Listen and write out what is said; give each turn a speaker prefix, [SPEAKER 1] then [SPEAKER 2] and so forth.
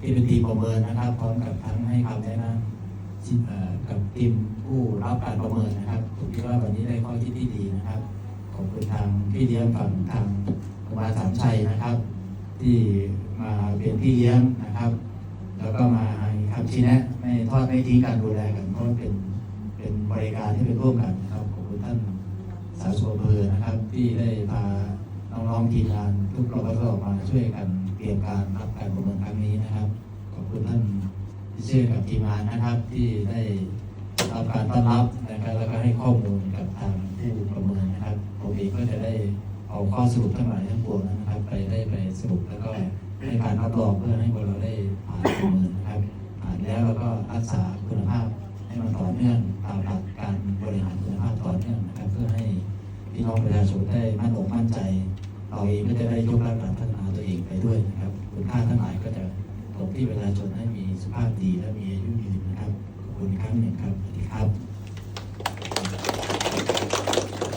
[SPEAKER 1] ที่เป็นทีมประเมินนะครับ พร้อมกับทั้งให้คำแนะนำกับทีมผู้รับการประเมินนะครับผมคิดว่าวันนี้ได้ข้อคิดที่ดีนะครับขอบคุณทางพี่เลี้ยงฝั่งทางโรงพยาบาลสามชัยนะครับ ที่มาเป็นพี่เลี้ยงนะครับ แล้วก็มาให้คำชี้แนะไม่ทอดไม่ทิ้งการดูแลกันเพราะเป็นเป็นบริการที่เป็นร่วมกันนะครับขอบคุณท่านสาธารณสุขอำเภอนะครับ ที่ได้ ทีมงานทุกรอบๆมาช่วยกันเตรียมการรับการประเมินครั้งนี้นะครับ ขอบคุณท่านที่ช่วยกับทีมงานนะครับ ที่ได้รับการต้อนรับนะครับ แล้วก็ให้ข้อมูลกับทางผู้ประเมินนะครับผมเองก็จะได้เอาข้อสรุปทั้งหลายทั้งปวงนะครับ ไปได้ไปสรุปแล้วก็ให้การรับรองเพื่อให้พวกเราได้ผ่านประเมินนะครับผ่านแล้วเราก็รักษาคุณภาพให้มันต่อเนื่องตามหลักการบริหารคุณภาพต่อเนื่องนะครับ เพื่อให้พี่น้องประชาชนได้มั่นอกมั่นใจ เราเองก็จะได้ยกระดับการพัฒนาตัวเองไปด้วยนะครับคุณค่าทั้งหลายก็จะตกที่ประชาชนให้มีสภาพดีและมีอายุยืนนะครับขอบคุณครั้งหนึ่งครับสวัสดีครับ